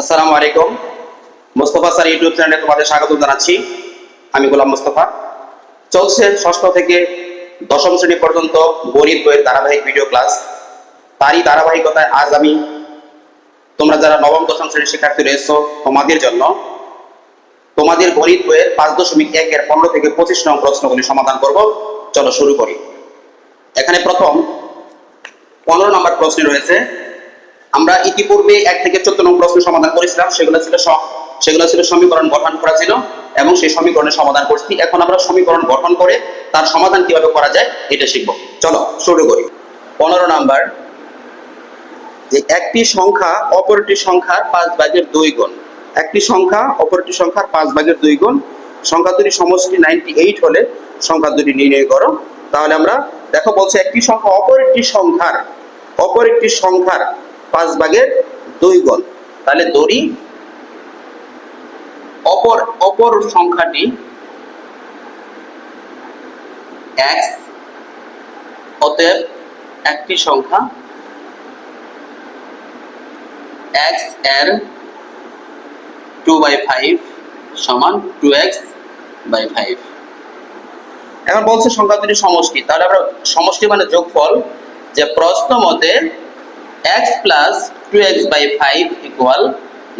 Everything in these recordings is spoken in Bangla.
আসসালামু আলাইকুম। মোস্তফা স্যার, ইউটিউব চ্যানেলে তোমাদের স্বাগত জানাচ্ছি। আমি গোলাম মোস্তফা। চলছে ষষ্ঠ থেকে দশম শ্রেণি পর্যন্ত গণিত বইয়ের ধারাবাহিক ভিডিও ক্লাস তারই ধারাবাহিকতায় আজ আমি তোমরা যারা নবম, দশম শ্রেণির শিক্ষার্থী রয়েছো, তোমাদের জন্য তোমাদের গণিত বইয়ের পাঁচ দশমিক একের পনেরো থেকে পঁচিশ নং প্রশ্নগুলি সমাধান করব। চলো শুরু করি। এখানে প্রথম পনেরো নম্বর প্রশ্নে রয়েছে আমরা ইতিপূর্বে এক থেকে চোদ্দ নম্বর প্রশ্ন সমাধান করেছিলাম, সেগুলো ছিল সেগুলো ছিল সমীকরণ গঠন করা ছিল, এবং সেই সমীকরণের সমাধান করছি। এখন আমরা সমীকরণ গঠন করে তার সমাধান কীভাবে করা যায়, এটা শিখব। চলো, শুরু করি। পনেরো নাম্বার, যে একটি সংখ্যা অপরটি সংখ্যার পাঁচ ভাগের দুই গুণ। একটি সংখ্যা অপরটি সংখ্যার পাঁচ ভাগের দুই গুণ। সংখ্যা দুটি সমষ্টি নাইনটি এইট হলে সংখ্যা দুটি নির্ণয় করো। তাহলে আমরা, দেখো বলছে একটি সংখ্যা অপর একটি সংখ্যার অপর একটি সংখ্যার পাঁচ ভাগের দুই গুণ তাহলে দড়ি অপর অপর সংখ্যাটি এক্স অতএব একটি সংখ্যা এক্সের টু বাই ফাইভ সমান টু এক্স বাই ফাইভ এখন বলছে সংখ্যা দুটি সমষ্টি, তাহলে আমরা সমষ্টি মানে যোগফল যে প্রশ্ন মতে x plus two x by five equal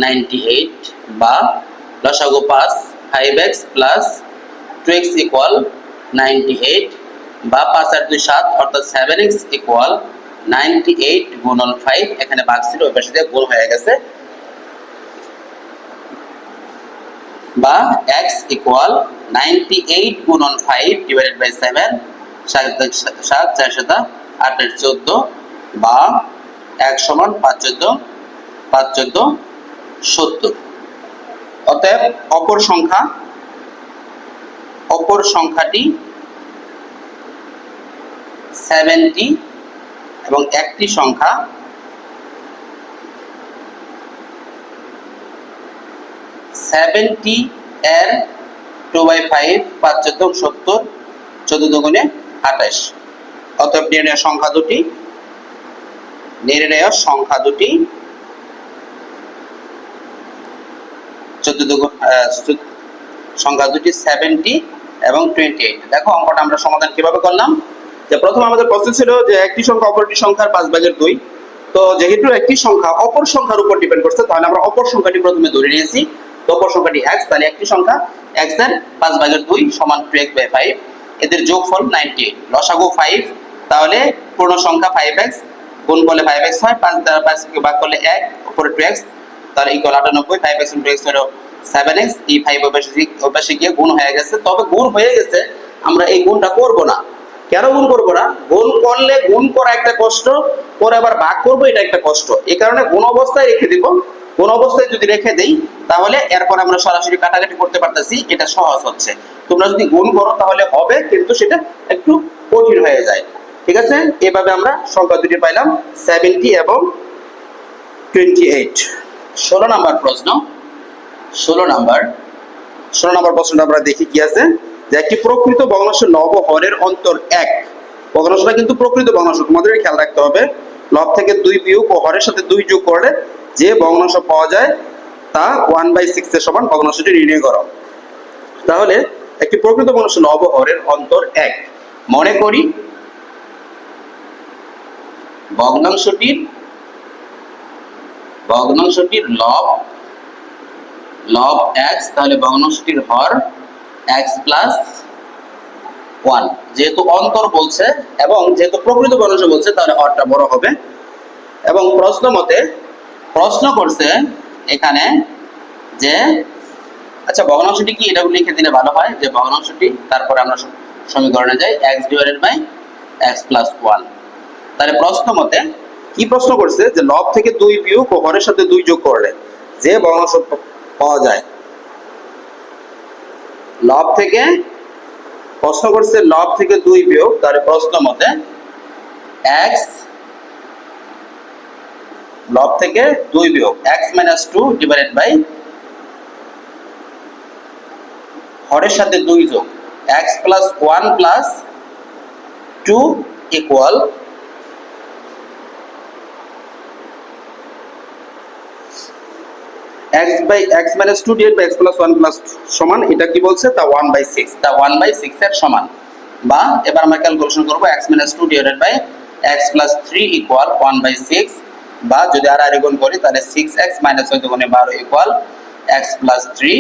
ninety eight বা লসাগু পাঁচ five x plus two x equal ninety eight বা পাঁচ আর দুই সাত অর্থাৎ seven x equal ninety eight গুণন ফাইভ এখানে বাঘ ছিল ওই পাশে গুণ হয়ে গেছে। বা এক্স ইকুয়াল নাইনটি এইট গুণন ফাইভ ডিভাইডেড বাই সেভেন সাত সাত চার, সাত আটের চোদ্দ বা এক সমান পাঁচ চোদ্দ পাঁচ চোদ্দ, সত্তর। অতএব অপর সংখ্যা, অপর সংখ্যাটি সেভেন্টি এবং একটি সংখ্যা সেভেন্টি এর টু বাই ফাইভ পাঁচ চোদ্দ, সত্তর, চোদ্দ দুগুণে আঠাশ। অতএব সংখ্যা দুটি নির্ণয় সংখ্যা দুটি। সংখ্যা দুটি সেভেন্টি এবং টোয়েন্টি এইট দেখো অঙ্কটা আমরা সমাধান কীভাবে করলাম? যে প্রথম আমাদের প্রশ্ন ছিল যে একটি সংখ্যা অপরটি সংখ্যার পাঁচ ভাগের দুই। তো যেহেতু একটি সংখ্যা অপর সংখ্যার উপর ডিপেন্ড করছে, তাহলে আমরা অপর সংখ্যাটি প্রথমে ধরে নিয়েছি। তো অপর সংখ্যাটি এক্স তাহলে একটি সংখ্যা এক্সের পাঁচ ভাগের দুই সমান টু এক্স বাই ফাইভ এদের যোগফল নাইনটি এইট লসাগু ফাইভ তাহলে পূর্ণ সংখ্যা ফাইভ এক্স গুণ করলে ফাইভ এক্স হয়, পাঁচ দ্বারা পাঁচ থেকে ভাগ করলে এক, উপরে টু এক্স তাহলে ইকুয়াল আটানব্বই ফাইভ এক্স ইন্টু হলো সেভেন এক্স এই ফাইভ অভ্যাসে অভ্যাসে গিয়ে গুণ হয়ে গেছে। তবে গুণ হয়ে গেছে, আমরা এই গুণটা করব না। কেন গুণ করব না? গুণ করলে গুণ করা একটা কষ্ট, পরে আবার ভাগ করব, এটা একটা কষ্ট। এই কারণে গুণ অবস্থায় রেখে দিব। গুণ অবস্থায় যদি রেখে দেই, তাহলে এরপর আমরা সরাসরি কাটাকাটি করতে পারতেছি, এটা সহজ হচ্ছে। তোমরা যদি গুণ করো, তাহলে হবে, কিন্তু সেটা একটু কঠিন হয়ে যায়। ঠিক আছে? এভাবে আমরা সংখ্যা দুটি পাইলাম সেভেন্টি এবং টোয়েন্টি এইট ষোলো নাম্বার প্রশ্ন, ষোলো নাম্বার। ষোলো নম্বর প্রশ্নটা আমরা দেখি কি আছে? যে একটি প্রকৃত ভগ্নাংশ নব হরের অন্তর এক। ভগ্নাংশটা কিন্তু প্রকৃত ভগ্নাংশ, তোমাদের খেয়াল রাখতে হবে। লব থেকে দুই বিয়োগ ও হরের সাথে দুই যোগ করলে যে ভগ্নাংশ পাওয়া যায়, তা ওয়ান বাই সিক্স এর সমান ভগ্নাংশটি নির্ণয় করো। তাহলে একটি প্রকৃত ভগ্নাংশ নব হরের অন্তর এক। মনে করি ভগ্নাংশটির ভগ্নাংশটির লব লব এক্স তাহলে ভগ্নাংশটির হর এক্স প্লাস ওয়ান যেহেতু অন্তর বলছে এবং যেহেতু প্রকৃত ভগ্নাংশ বলছে, তাহলে হরটা বড় হবে। এবং প্রশ্ন মতে, প্রশ্ন করছে এখানে যে আচ্ছা ভগ্নাংশটি কি? এটা লিখে দিলে ভালো হয় যে ভগ্নাংশটি, তারপরে আমরা সমীকরণে যাই x divided by x plus one তাহলে প্রশ্ন মতে, কি প্রশ্ন করছে যে লব থেকে দুই বিয়োগ ও হরের সাথে দুই যোগ করলে যে ভগ্নাংশ পাওয়া যায়? লব থেকে, প্রশ্ন করছে লব থেকে দুই বিয়োগ, তাহলে প্রশ্ন মতে এক্স লব থেকে দুই বিয়োগ x minus two divided by হরের সাথে দুই যোগ x plus one plus two equal x by x minus two divide by x plus one plus সমান, এটা কি বলছে? তা ওয়ান বাই সিক্স তা ওয়ান বাই সিক্স এর সমান। বা এবার আমরা ক্যালকুলেশন করব x minus two divided by x plus three equal one by six বা যদি আর আর গুণ করি, তাহলে সিক্স এক্স মাইনাস চোদ্দ গুণে বারো ইকুয়াল এক্স প্লাস থ্রি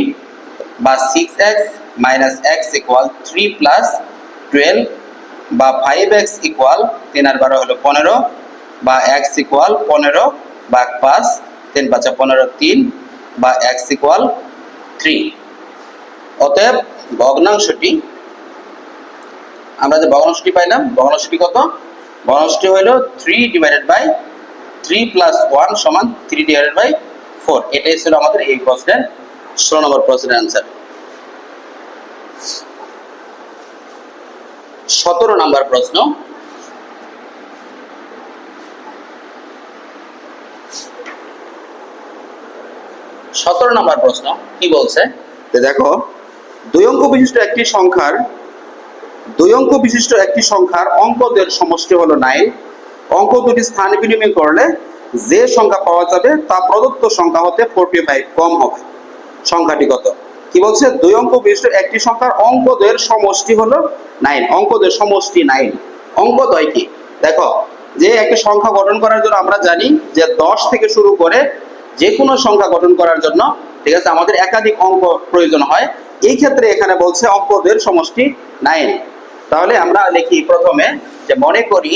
বা six x minus x equal three plus twelve বা ফাইভ এক্স ইকুয়াল তিন আর বারো হলো পনেরো। বা এক্স ইকুয়াল পনেরো। বা পাঁচ তিন পাঁচা পনেরো তিন। বা এক্স ইকুয়াল থ্রি অতএব ভগ্নাংশটি, আমরা যে ভগ্নাংশটি পাইলাম, ভগ্নাংশটি কত? ভগ্নাংশটি হলো three divided by three plus one সমান থ্রি ডিভাইডেড বাই ফোর এটাই ছিল আমাদের এই প্রশ্নের ষোলো নম্বর প্রশ্নের অ্যান্সার সতেরো নম্বর প্রশ্ন সতেরো নম্বর প্রশ্ন, কি বলছে? দেখো, দুই অঙ্ক বিশিষ্ট একটি সংখ্যার, দুই অঙ্ক বিশিষ্ট একটি সংখ্যার অঙ্কদের সমষ্টি হলো নাইন অঙ্ক দুটি স্থান বিনিময় করলে যে সংখ্যা পাওয়া যাবে তা প্রদত্ত সংখ্যা হতে ফোরটি ফাইভ কম হবে। সংখ্যাটি কত? কি বলছে? দুই অঙ্ক বিশিষ্ট একটি সংখ্যার অঙ্কদের সমষ্টি হলো নাইন অঙ্কদের সমষ্টি নাইন অঙ্কদ্বয় কি? দেখো, যে একটি সংখ্যা গঠন করার জন্য আমরা জানি যে দশ থেকে শুরু করে যে কোনো সংখ্যা গঠন করার জন্য, ঠিক আছে, আমাদের একাধিক অঙ্ক প্রয়োজন হয়। এই ক্ষেত্রে এখানে বলছে অঙ্কদের সমষ্টি নাইন। তাহলে আমরা লিখি প্রথমে যে মনে করি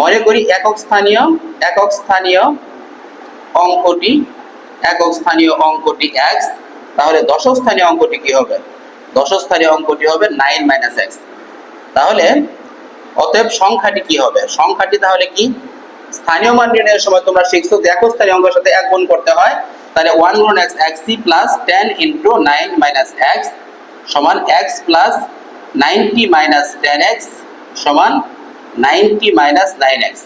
মনে করি একক স্থানীয় একক স্থানীয় অঙ্কটি, একক স্থানীয় অঙ্কটি এক্স তাহলে দশক স্থানীয় অঙ্কটি কি হবে? দশক স্থানীয় অঙ্কটি হবে নাইন মাইনাস এক্স তাহলে অতএব সংখ্যাটি কি হবে? সংখ্যাটি তাহলে কি? স্থানীয় মান নির্ণয়ের সময় তোমরা শিখছো একক স্থানীয় অঙ্কের সাথে এক গুণ করতে হয়। তাহলে ওয়ান গুণ x x C plus ten into nine minus x সমান x plus ninety minus ten x সমান নাইনটি মাইনাস নাইন এক্স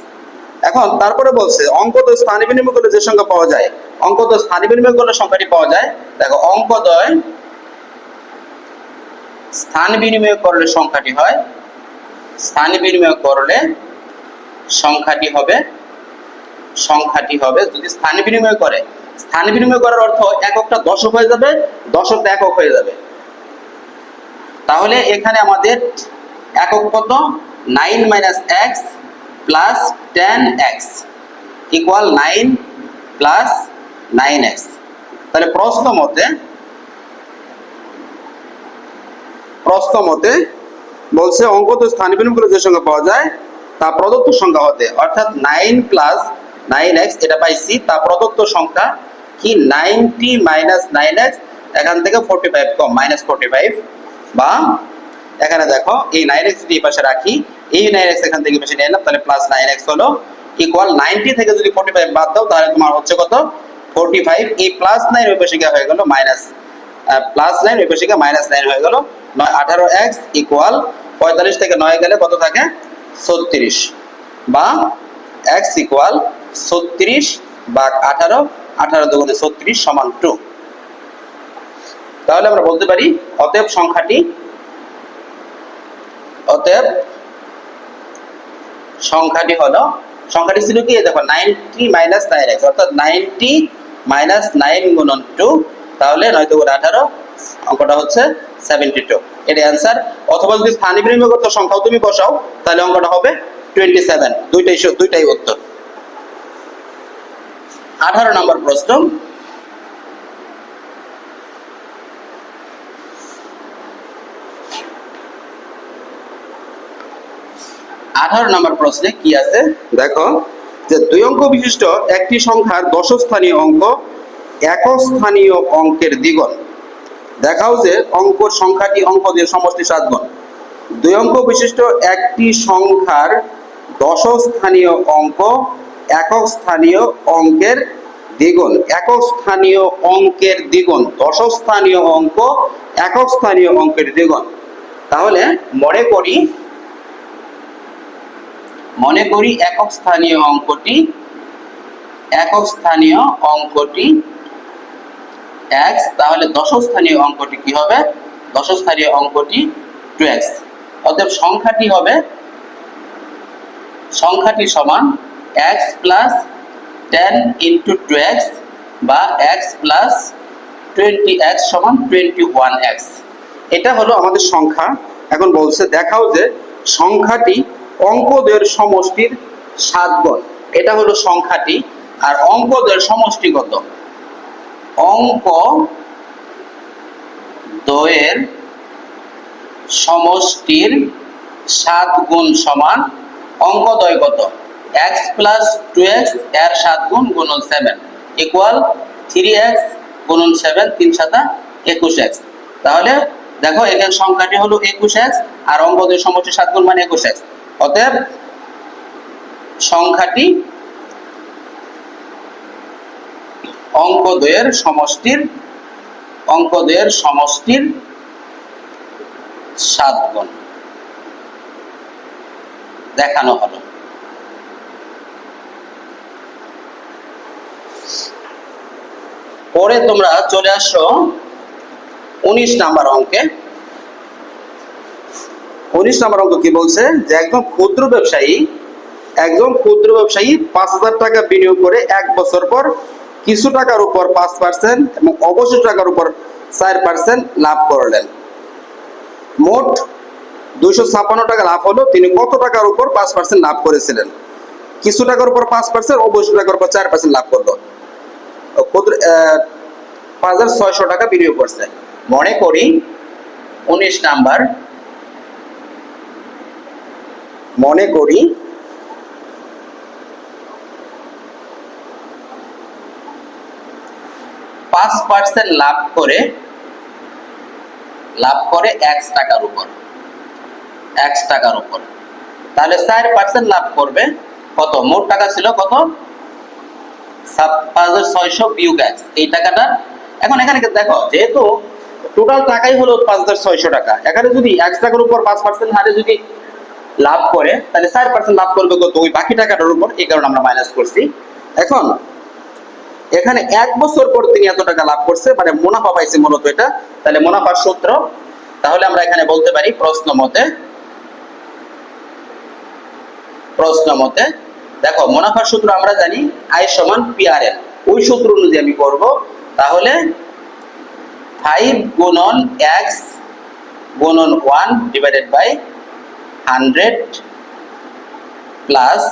এখন তারপরে বলছে অঙ্কদ স্থান বিনিময় করলে যে সংখ্যা পাওয়া যায় অঙ্কদ স্থান বিনিময় করলে সংখ্যাটি পাওয়া যায়। দেখো অঙ্কদয় স্থান বিনিময় করলে সংখ্যাটি হয়, স্থান বিনিময় করলে সংখ্যাটি হবে সংখ্যাটি হবে, যদি স্থান বিনিময় করে, স্থান বিনিময় করার অর্থ এককটা দশক হয়ে যাবে, দশকটা একক হয়ে যাবে। তাহলে এখানে আমাদের একক কত? Nine minus x plus ten x equal nine plus nine x. তাহলে প্রশ্ন মতে প্রশ্ন মতে বলছে অঙ্কত স্থান বিনিময় যে সংখ্যা পাওয়া যায়, তা প্রদত্ত সংখ্যা হতে, অর্থাৎ নাইন প্লাস নাইন এক্স, এটা পাইছি। তা প্রদত্ত সংখ্যা কি? নাইনটি মাইনাস নাইন এক্স, এখান থেকে ফোরটি ফাইভ কম, মাইনাস ফোরটি ফাইভ বা এখানে দেখো, এই নাইন এক্স এই পাশে রাখি, এই নাইন এক্স এখান থেকে বেশি নিয়ে এলাম, তাহলে প্লাস নাইন এক্স হলো ইকুয়াল নাইনটি থেকে যদি ফোরটি ফাইভ বাদ দাও, তাহলে তোমার হচ্ছে কত? ফোরটি ফাইভ এই প্লাস নাইন ওই পাশে গিয়ে হয়ে গেল মাইনাস প্লাস নাইন ওই পাশে গিয়ে মাইনাস নাইন হয়ে গেল। নয় আঠারো এক্স ইকুয়াল পঁয়তাল্লিশ থেকে নয় গেলে কত থাকে? ছত্রিশ। বা এক্স ইকুয়াল ছত্রিশ বা আঠারো আঠারো দুগুণে ছত্রিশ সমান টু তাহলে আমরা বলতে পারি, অতএব সংখ্যাটি অতএব সংখ্যাটি হলো, সংখ্যাটি ছিল কি? দেখো নাইনটি মাইনাস নাইন এক্স অর্থাৎ নাইনটি মাইনাস নাইন গুণন টু তাহলে নয় দুগুণ আঠারো, অঙ্কটা হচ্ছে সেভেন্টি টু এটি অ্যান্সার অথবা যদি স্থানীয় সংখ্যাও তুমি বসাও, তাহলে অঙ্কটা হবে টোয়েন্টি সেভেন দুইটাই দুইটাই উত্তর। আঠারো নম্বর প্রশ্ন। আঠারো নম্বর প্রশ্নে কি আছে? দেখো, যে দুই অঙ্ক বিশিষ্ট একটি সংখ্যার দশস্থানীয় অঙ্ক একক স্থানীয় অঙ্কের দ্বিগুণ। দেখাও যে অঙ্ক সংখ্যাটি অঙ্ক দিয়ে সমষ্টি সাত গুণ। দুই অঙ্ক বিশিষ্ট একটি সংখ্যার দশস্থানীয় অঙ্ক একক স্থানীয় অঙ্কের দ্বিগুণ। একক স্থানীয় অঙ্কের দ্বিগুণ। দশস্থানীয় অঙ্ক, একক স্থানীয় অঙ্কের দ্বিগুণ। তাহলে মনে করি মনে করি একক স্থানীয় অঙ্কটি, একক স্থানীয় অঙ্কটি এক্স তাহলে দশক স্থানীয় অঙ্কটি কি হবে? দশক স্থানীয় অঙ্কটি টু এক্স। অতএব সংখ্যাটি হবে, সংখ্যাটি সমান x plus ten into two x বা এক্স প্লাস টোয়েন্টি এক্স সমান টোয়েন্টি ওয়ান এক্স এটা হলো আমাদের সংখ্যা। এখন বলছে, দেখাও যে সংখ্যাটি অঙ্কদের সমষ্টির সাত গুণ। এটা হলো সংখ্যাটি। আর অঙ্কদের সমষ্টি কত? অঙ্ক দ্বয়ের সমষ্টির সাত গুণ সমান অঙ্কদ্বয় কত? এক্স প্লাস টু এক্সের সাত গুণ গুণন সেভেন ইকুয়াল থ্রি এক্স গুণন সেভেন তিন সাতা একুশ এক্স তাহলে দেখো এখানে সংখ্যাটি হলো একুশ এক্স আর অঙ্কদের সমষ্টির সাত গুণ মানে একুশ এক্স অতএব সংখ্যাটি অঙ্কদ্বয়ের সমষ্টির অঙ্কদ্বয়ের সমষ্টির সাত গুণ। দেখানো হলো। পরে তোমরা চলে আসো উনিশ নাম্বার অঙ্কে। উনিশ নাম্বার অঙ্ক কি বলছে? যে একজন ক্ষুদ্র ব্যবসায়ী, একজন ক্ষুদ্র ব্যবসায়ী পাঁচ হাজার টাকা বিনিয়োগ করে এক বছর পর কিছু টাকার উপর পাঁচ পার্সেন্ট এবং অবশিষ্ট টাকার উপর চার পার্সেন্ট লাভ করলেন। মোট দুইশো ছাপ্পান্ন টাকা লাভ হলো, তিনি কত টাকার উপর পাঁচ পার্সেন্ট লাভ করেছিলেন? কিছু টাকার উপর পাঁচ পার্সেন্ট অবশিষ্ট টাকার উপর চার পার্সেন্ট লাভ করল। ক্ষুদ্র পাঁচ হাজার ছয়শো টাকা বিনিয়োগ করছে। মনে করি উনিশ নাম্বার। মনে করি পাঁচ পার্সেন্ট লাভ করে লাভ করে এক্স টাকার উপর। এক্স টাকার উপর। তাহলে চার পার্সেন্ট লাভ করবে কত? মোট টাকা ছিল কত? পাঁচ হাজার ছয়শো টাকাটা এখন এখানে দেখো, যেহেতু টোটাল টাকাই হলো পাঁচ হাজার ছয়শো টাকা, এখানে যদি টাকার উপর পাঁচ পার্সেন্ট হারে যদি লাভ করে, তাহলে পার্সেন্ট বাকি টাকাটার উপর আমরা মাইনাস করছি। এখন, এখানে এক বছর পর তিনি এত টাকা লাভ করছে মানে মুনাফা পাইছে মূলত এটা, তাহলে মুনাফার সূত্র, তাহলে আমরা এখানে বলতে পারি প্রশ্ন মতে প্রশ্ন মতে দেখো, মুনাফার সূত্র আমরা জানি আই সমান পিআরএল ওই সূত্র অনুযায়ী আমি করব, তাহলে ফাইভ গুণন এক্স গুণন one divided by hundred plus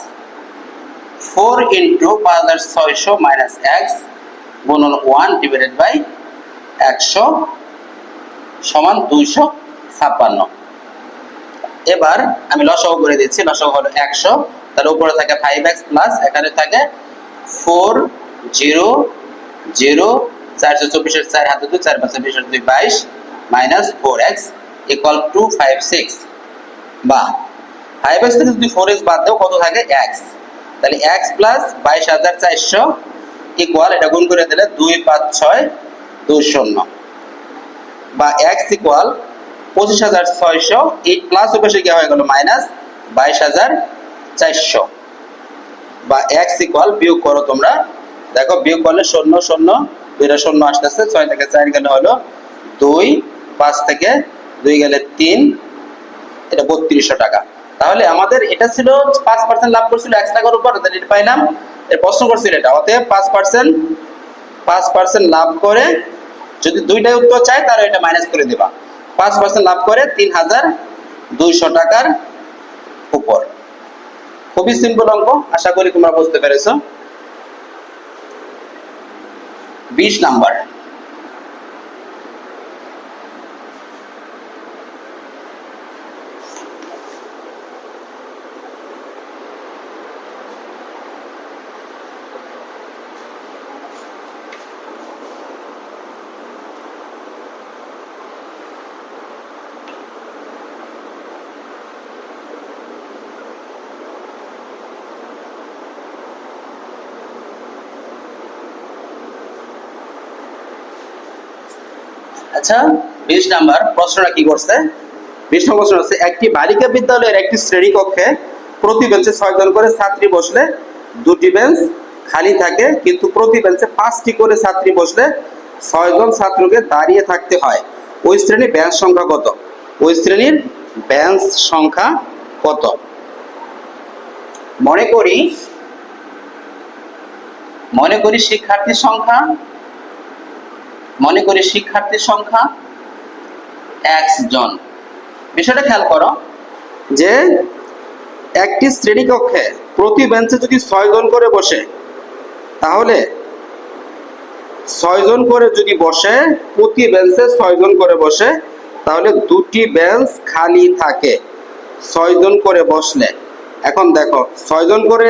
four into পাঁচ হাজার ছয়শো মাইনাস এক্স গুণন ওয়ান ডিভাইডেড বাই একশো সমান দুইশো ছাপ্পান্ন। এবার আমি লসও করে দিচ্ছি লসও হলো একশো। তার উপরে থাকে ফাইভ এক্স প্লাস এখানে থাকে ফোর জিরো জিরো চারশো চব্বিশের চার হাতে দুই, চার পাঁচশো বিশের দুই, বাইশ minus four x equal two five six বা ফাইভ এক্স থেকে যদি ফোর এক্স বাদ দেও, কত থাকে? এক্স তাহলে এক্স প্লাস বাইশ হাজার চারশো ইকুয়াল এটা গুণ করে দিলে দুই পাঁচ ছয়, দুই শূন্য। বা এক্স ইকুয়াল পঁচিশ হাজার ছয়শো, এই প্লাস অভ্যাসে কি হয়ে গেল? মাইনাস বাইশ হাজার চারশো। বা এক্স ইকুয়াল বিয়োগ করো তোমরা। দেখো, বিয়োগ করলে শূন্য শূন্য দুইটা শূন্য আসতেছে, ছয় থেকে চার গেলে হলো দুই, পাঁচ থেকে দুই গেলে তিন, এটা বত্রিশশো টাকা। তাহলে আমাদের এটা ছিল পাঁচ পার্সেন্ট লাভ করছিল এক টাকার উপর এটা পাইলাম। এর প্রশ্ন করছিল এটা, অতএব পাঁচ পার্সেন্ট পাঁচ পার্সেন্ট লাভ করে যদি দুইটাই উত্তর চাই তাহলে এটা মাইনাস করে দিবা। পাঁচ পার্সেন্ট লাভ করে তিন হাজার দুইশো টাকার উপর। খুবই সিম্পল অঙ্ক আশা করি তোমরা বুঝতে পেরেছ। বিশ নাম্বার। আচ্ছা বিশ নাম্বার প্রশ্নটা কি করছে? বিশ নম্বর প্রশ্ন হচ্ছে একটি বালিকা বিদ্যালয়ের একটি শ্রেণি কক্ষে প্রতি বেঞ্চে ছয়জন করে ছাত্রী বসলে দুটি বেঞ্চ খালি থাকে, কিন্তু প্রতি বেঞ্চে পাঁচটি করে ছাত্রী বসলে ছয়জন ছাত্রকে দাঁড়িয়ে থাকতে হয়। ওই শ্রেণির বেঞ্চ সংখ্যা কত? ওই শ্রেণির বেঞ্চ সংখ্যা কত? মনে করি মনে করি শিক্ষার্থীর সংখ্যা মনে করি শিক্ষার্থীর সংখ্যা এক্স জন। বিষয়টা খেয়াল করো যে একটি শ্রেণীকক্ষে প্রতি বেঞ্চে যদি ছয় জন করে বসে, তাহলে ছয় জন করে যদি বসে, প্রতি বেঞ্চে ছয় জন করে বসে, তাহলে দুটি বেঞ্চ খালি থাকে ছয় জন করে বসলে। এখন দেখো, ছয় জন করে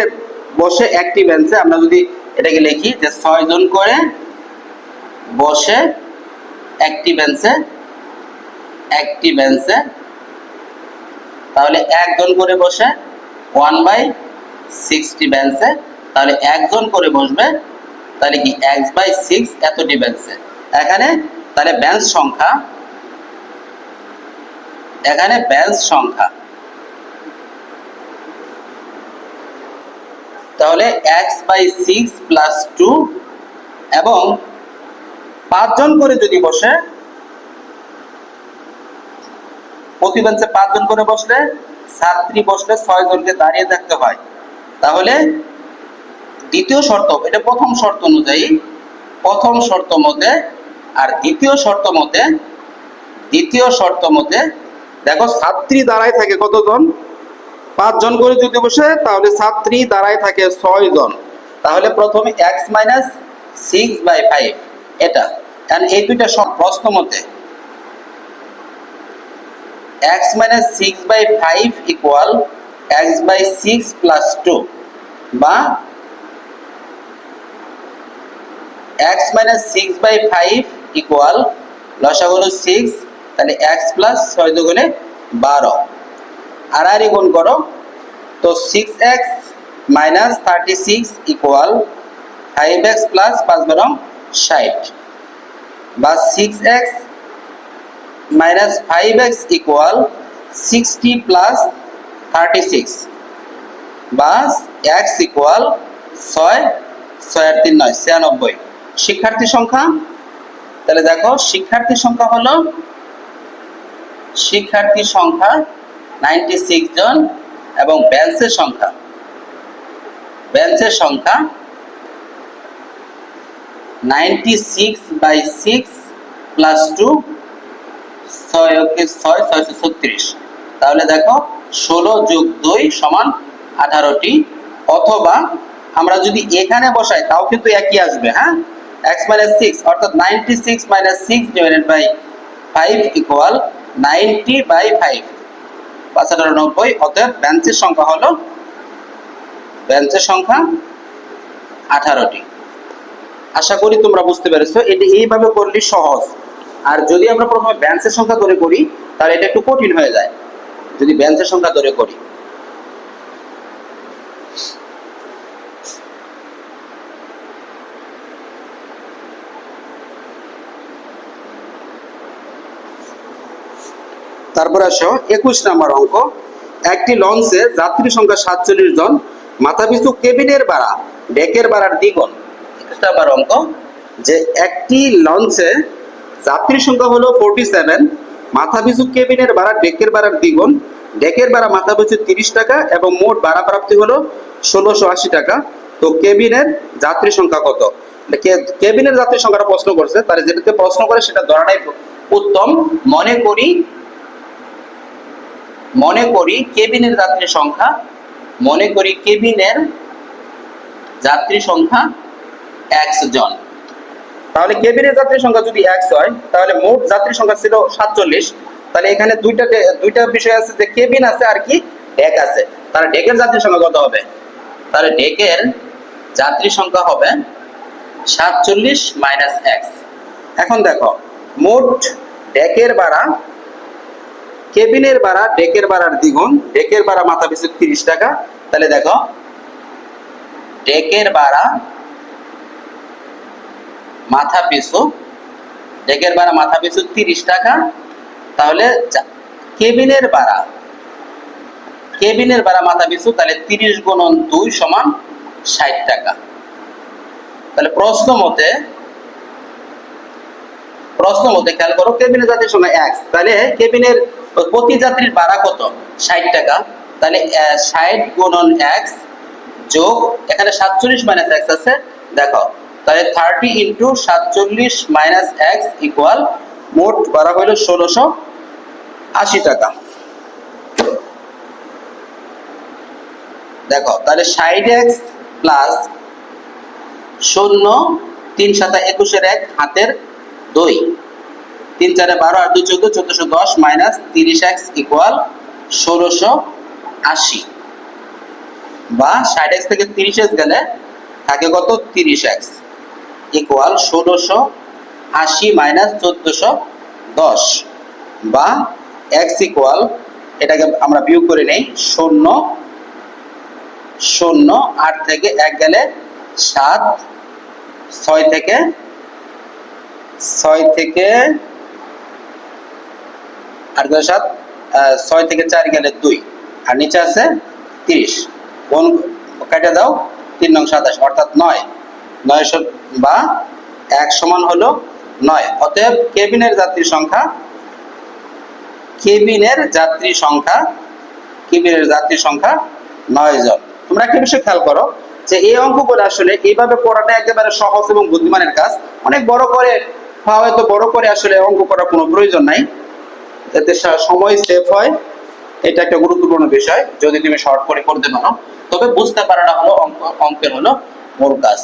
বসে একটি বেঞ্চে আমরা যদি এটাকে লিখি যে ছয় জন করে বসে, একটি বেঞ্চে একটি বেঞ্চে তাহলে একজন করে বসে ওয়ান বাই সিক্সটি বেঞ্চে তাহলে একজন করে বসবে, তাহলে কি এক্স বাই সিক্স এতটি বেঞ্চে এখানে তাহলে বেঞ্চ সংখ্যা, এখানে বেঞ্চ সংখ্যা। তাহলে x by six plus two এবং পাঁচজন করে যদি বসে, প্রতি বেঞ্চে পাঁচজন করে বসলে, ছাত্রী বসলে ছয় জনকে দাঁড়িয়ে থাকতে হয়। তাহলে দ্বিতীয় শর্ত, এটা প্রথম শর্ত অনুযায়ী, প্রথম শর্ত মতে আর দ্বিতীয় শর্ত মতে, দ্বিতীয় শর্ত মতে, দেখো ছাত্রী দাঁড়ায় থাকে কতজন? পাঁচজন করে যদি বসে, তাহলে ছাত্রী দাঁড়ায় থাকে ছয় জন তাহলে প্রথমে x minus six by five এটা। কারণ এই দুইটা সব প্রশ্ন মতে x minus six by five equal x by six plus two বা x minus six by five equal লসা হলো সিক্স তাহলে এক্স প্লাস ছয় দুগুণে বারো। আড়াআড়ি গুণ করো, তো six x minus thirty six equal five x plus পাঁচ বারো ষাট। বা six x minus five x equal sixty plus thirty six বা এক্স ইকুয়াল ছয় ছয় তিন নয়, ছিয়ানব্বই। শিক্ষার্থী সংখ্যা? তাহলে দেখো, শিক্ষার্থী সংখ্যা হলো শিক্ষার্থী সংখ্যা নাইনটি সিক্স জন এবং বেঞ্চের সংখ্যা। বেঞ্চের সংখ্যা ninety six by six plus two ছয়, ওকে, ছয়, ছয়শো ছত্রিশ। তাহলে দেখো, ষোলো যোগ দুই সমান আঠারোটি। অথবা আমরা যদি এখানে বসাই, তাও কিন্তু একই আসবে হ্যাঁ? এক্স মাইনাস সিক্স অর্থাৎ ninety six minus six divided by five equal ninety by five পাঁচ হাজার নব্বই, অতএব বেঞ্চের সংখ্যা হলো বেঞ্চের সংখ্যা আঠারোটি। আশা করি তোমরা বুঝতে পেরেছ, এটি এইভাবে করলে সহজ। আর যদি আমরা প্রথমে বেঞ্চের সংখ্যা ধরে করি, তাহলে এটা একটু কঠিন হয়ে যায়। যদি বেঞ্চের সংখ্যা ধরে করি। তারপর আসো, একুশ নাম্বার অঙ্ক। একটি লঞ্চে যাত্রী সংখ্যা সাতচল্লিশ জন, মাথাপিছু কেবিনের ভাড়া, ডেকের ভাড়ার দ্বিগুণ। একুশ নাম্বার অঙ্ক, যে একটি লঞ্চে যাত্রী সংখ্যা হলো ফোরটি সেভেন মাথাপিছু কেবিনের ভাড়া ডেকের ভাড়ার দ্বিগুণ, ডেকের ভাড়া মাথাপিছু তিরিশ টাকা এবং মোট ভাড়া প্রাপ্তি হলো ষোলোশো আশি টাকা। তো কেবিনের যাত্রী সংখ্যা কত? কেবিনের যাত্রী সংখ্যাটা প্রশ্ন করছে, তার যেটাতে প্রশ্ন করে সেটা ধরাটাই উত্তম। মনে করি মনে করি কেবিনের যাত্রী সংখ্যা, মনে করি কেবিনের যাত্রী সংখ্যা এক্স জন। তাহলে কেবিনের যাত্রী সংখ্যা যদি এক্স হয়, তাহলে মোট যাত্রী সংখ্যা ছিল সাতচল্লিশ। তাহলে এখানে দুইটা দুইটা বিষয় আছে যে কেবিন আছে আর কি ডেক আছে। তাহলে ডেকের যাত্রী সংখ্যা কত হবে? তাহলে ডেকের সংখ্যা হবে সাতচল্লিশ মাইনাস এক্স এখন দেখো, মোট ডেকের ভাড়া, কেবিনের ভাড়া ডেকের দ্বিগুণ ডেকের ভাড়া মাথা পিছু তিরিশ টাকা। তাহলে দেখো ডেকের ভাড়া মাথা পিছু ডেকের ভাড়া মাথা পিছু তিরিশ টাকা, তাহলে কেবিনের ভাড়া কেবিনের ভাড়া মাথা পিছু তাহলে তিরিশ গুণন দুই সমান ষাট টাকা। তাহলে প্রশ্ন মতে প্রশ্ন মতে খেয়াল করো কেবিনের যাত্রীর সময় এক্স তাহলে কেবিনের প্রতি যাত্রীর ভাড়া কত? ষাট টাকা, তাহলে ষাট গুণন এক্স যোগ, এখানে সাতচল্লিশ মাইনাস এক্স আছে, দেখো তাহলে থার্টি ইন্টু সাতচল্লিশ মাইনাস এক্স ইকুয়াল মোট করা হইল ষোলোশো আশি টাকা। দেখো, তাহলে ষাট এক্স প্লাস শূন্য তিন সাতা একুশের এক হাতের দুই। তিন চারে বারো আর দুই চোদ্দ, চোদ্দশো দশ মাইনাস তিরিশ এক্স ইকুয়াল ষোলোশো আশি। বা ষাট এক্স থেকে তিরিশ এক্স গেলে থাকে কত? তিরিশ এক্স ইকুয়াল ষোলোশো আশি মাইনাস চোদ্দশো দশ বা এক্স ইকুয়াল এটাকে আমরা বিয়োগ করে নেই, শূন্য শূন্য আট থেকে এক গেলে সাত, ছয় থেকে ছয় থেকে, আট গেলে সাত ছয় থেকে চার গেলে দুই, আর নিচে আছে তিরিশ। কোন কাটা দাও, তিন নং সাতাশ, অর্থাৎ নয়। নয়শো বা এক সমান হলো নয়। অতএব কেবিনের যাত্রীর সংখ্যা, কেবিনের যাত্রী সংখ্যা, কেবিনের যাত্রী সংখ্যা নয় জন। তোমরা একটা বিষয় খেয়াল করো যে এই অঙ্কগুলো আসলে এইভাবে একেবারে সহজ এবং বুদ্ধিমানের কাজ। অনেক বড় করে হয়তো বড় করে আসলে অঙ্ক করার কোনো প্রয়োজন নাই। সময় সেভ হয়। এটা একটা গুরুত্বপূর্ণ বিষয়, যদি তুমি শর্ট করে করতে পারো তবে বুঝতে পারাটা হলো অঙ্ক অঙ্কের হলো মূল কাজ।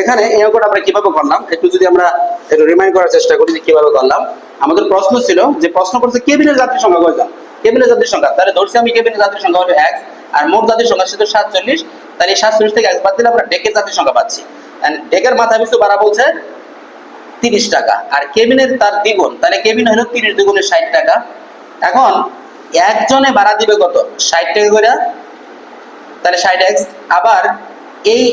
এখানে এই অঙ্কটা আমরা কীভাবে করলাম? একটু যদি আমরা একটু রিমাইন্ড করার চেষ্টা করি যে কীভাবে করলাম। আমাদের প্রশ্ন ছিল যে প্রশ্ন করছে কেবিনের যাত্রীর সংখ্যা কয়জন? কেবিনের যাত্রীর সংখ্যা? তাহলে ধরছি আমি কেবিনের যাত্রীর সংখ্যা হলো এক আর মোট যাত্রীর সংখ্যা সেটা সাতচল্লিশ। তাহলে এই সাতচল্লিশ থেকে এক বাদ দিলে আমরা ডেকের যাত্রীর সংখ্যা পাচ্ছি। ডেকের মাথা পিছু বাড়া বলছে তিরিশ টাকা। আর কেবিনের তার দ্বিগুণ? তাহলে কেবিন হলো তিরিশ দ্বিগুণের ষাট টাকা। এখন একজনে ভাড়া দিবে কত? ষাট টাকা করে তাহলে ষাট এক্স আবার এই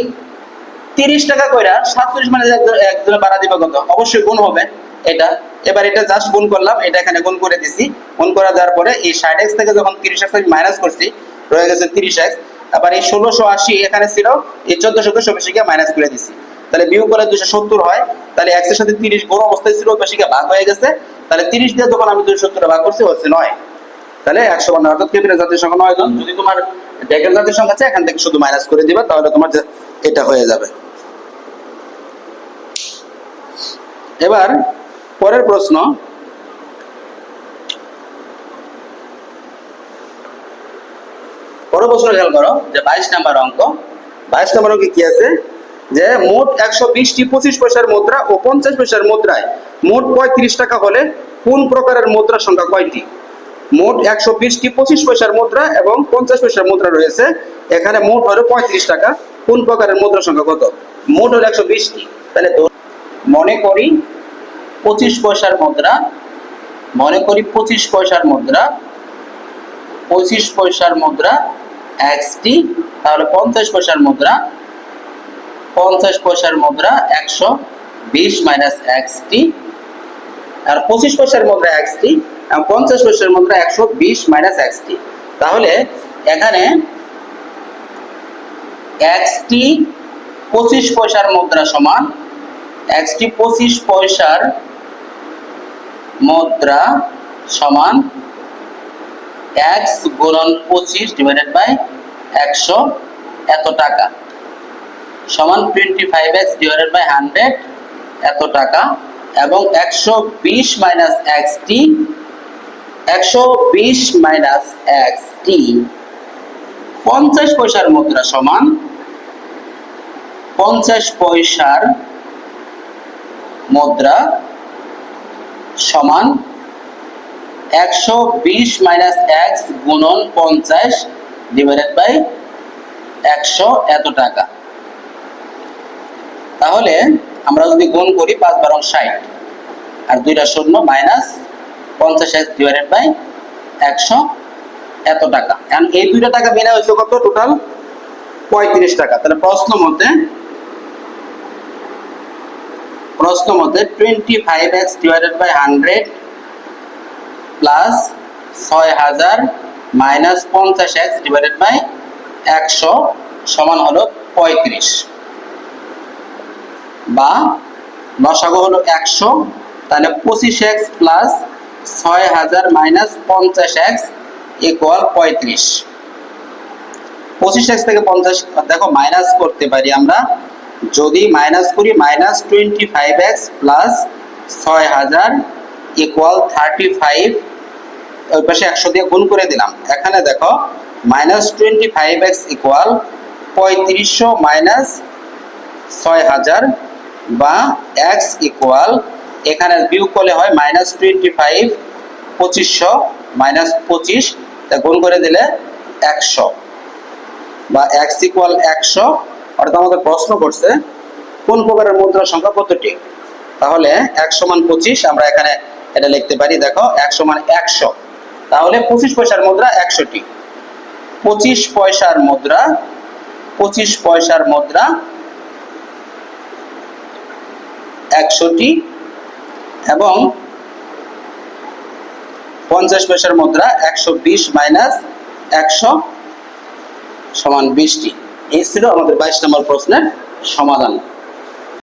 তিরিশ টাকা কইরা সাতচল্লিশ মানে একজন- ভাড়া দিবে কত? অবশ্যই গুণ হবে এটা। এবার এটা জাস্ট গুণ করলাম, এটা এখানে গুণ করে দিছি। গুণ করে দেওয়ার পরে এই ষাট এক্স থেকে যখন তিরিশ এক্স মাইনাস করছি, রয়ে গেছে তিরিশ এক্স আবার এই ষোলোশো আশি এখানে ছিল, এই চোদ্দশো দুশো বেশিকে মাইনাস করে দিছি। তাহলে বিয়োগ করে দুশো সত্তর হয়। তাহলে এক্সের সাথে তিরিশ গুণ অবস্থায় ছিল বেশিকে ভাগ হয়ে গেছে। তাহলে তিরিশ দিয়ে যখন আমি দুশো সত্তর ভাগ করছি, হচ্ছে নয়। তাহলে একশো বান্ন, অর্থাৎ কেবিনের জাতির সংখ্যা নয় জন। যদি তোমার ডেকের জাতির সংখ্যা আছে, এখান থেকে শুধু মাইনাস করে দিবে, তাহলে তোমার এটা হয়ে যাবে। এবার পরের প্রশ্ন। পরের প্রশ্ন খেয়াল করো যে বাইশ নাম্বার অঙ্ক। বাইশ নাম্বার অঙ্কে কি আছে? যে মোট একশো বিশটি পঁচিশ পয়সার মুদ্রা ও পঞ্চাশ পয়সার মুদ্রায় মোট পঁয়ত্রিশ টাকা হলে কোন প্রকারের মুদ্রা সংখ্যা কয়টি? মোট একশো বিশটি পঁচিশ পয়সার মুদ্রা এবং পঞ্চাশ পয়সার মুদ্রা রয়েছে। এখানে মোট হলো পঁয়ত্রিশ টাকা। কোন প্রকারের মুদ্রা সংখ্যা কত? মোট হলো একশো বিশটি। তাহলে মনে করি পঁচিশ পয়সার মুদ্রা, মনে করি পঁচিশ পয়সার মুদ্রা, পঁচিশ পয়সার মুদ্রা এক্সটি তাহলে পঞ্চাশ পয়সার মুদ্রা, পঞ্চাশ পয়সার মুদ্রা একশো বিশ মাইনাস এক্সটি আর পঁচিশ পয়সার মুদ্রা এক্সটি এবং পঞ্চাশ পয়সার মুদ্রা একশো বিশ মাইনাস এক্সটি তাহলে এখানে এক্সটি পঁচিশ পয়সার মুদ্রা সমান এক্সটি পঁচিশ পয়সার মুদ্রা সমান এক্স গুণন পঁচিশ ডিভাইডেড বাই একশো এত টাকা। সমান twenty five x divided by hundred এত টাকা এবং একশো বিশ মাইনাস এক্স টি একশো বিশ মাইনাস এক্স টি পঞ্চাশ পয়সার মুদ্রা সমান পঞ্চাশ পয়সার মুদ্রা সমান একশো বিশ মাইনাস এক্স গুণন পঞ্চাশ ডিভাইডেড বাই একশো এত টাকা। তাহলে আমরা যদি গুণ করি পাঁচ বারো ষাট, আর দুইটা শূন্য মাইনাস পঞ্চাশ এক্স ডিভাইডেড বাই একশো এত টাকা। এখন এই দুইটা টাকা মিলে হয়েছে কত টোটাল পঁয়ত্রিশ টাকা। তাহলে প্রশ্ন মতে প্রশ্ন মতে twenty five x divided by hundred plus ছয় হাজার মাইনাস পঞ্চাশ এক্স ডিভাইডেড বাই একশো সমান হলো পঁয়ত্রিশ। বা লসাগু হলো একশো, তাহলে পঁচিশ এক্স প্লাস ছয় হাজার মাইনাস পঞ্চাশ এক্স ইকুয়াল পঁয়ত্রিশ। পঁচিশ এক্স থেকে পঞ্চাশ, দেখো মাইনাস করতে পারি আমরা যদি মাইনাস করি minus twenty five x plus ছয় হাজার ইকুয়াল থার্টি ফাইভ ওই পাশে একশো দিয়ে গুণ করে দিলাম। এখানে দেখো minus twenty five x equal পঁয়ত্রিশশো মাইনাস ছয় হাজার বা এক্স ইকুয়াল এখানে বিয়োগ করলে হয় মাইনাস টোয়েন্টি ফাইভ পঁচিশশো মাইনাস পঁচিশ, তা গুণ করে দিলে একশো বা এক্স ইকুয়াল একশো অর্থাৎ আমাদের প্রশ্ন করছে, কোন প্রকারের মুদ্রা সংখ্যা কতটি? তাহলে একশো মান পঁচিশ, আমরা এখানে এটা লিখতে পারি, দেখো, এক সমান একশো। তাহলে পঁচিশ পয়সার মুদ্রা একশোটি। পঁচিশ পয়সার মুদ্রা, পঁচিশ পয়সার মুদ্রা একশোটি এবং পঞ্চাশ পয়সার মুদ্রা একশো বিশ মাইনাস একশো সমান বিশটি। এই ছিল আমাদের বাইশ নম্বর প্রশ্নের সমাধান।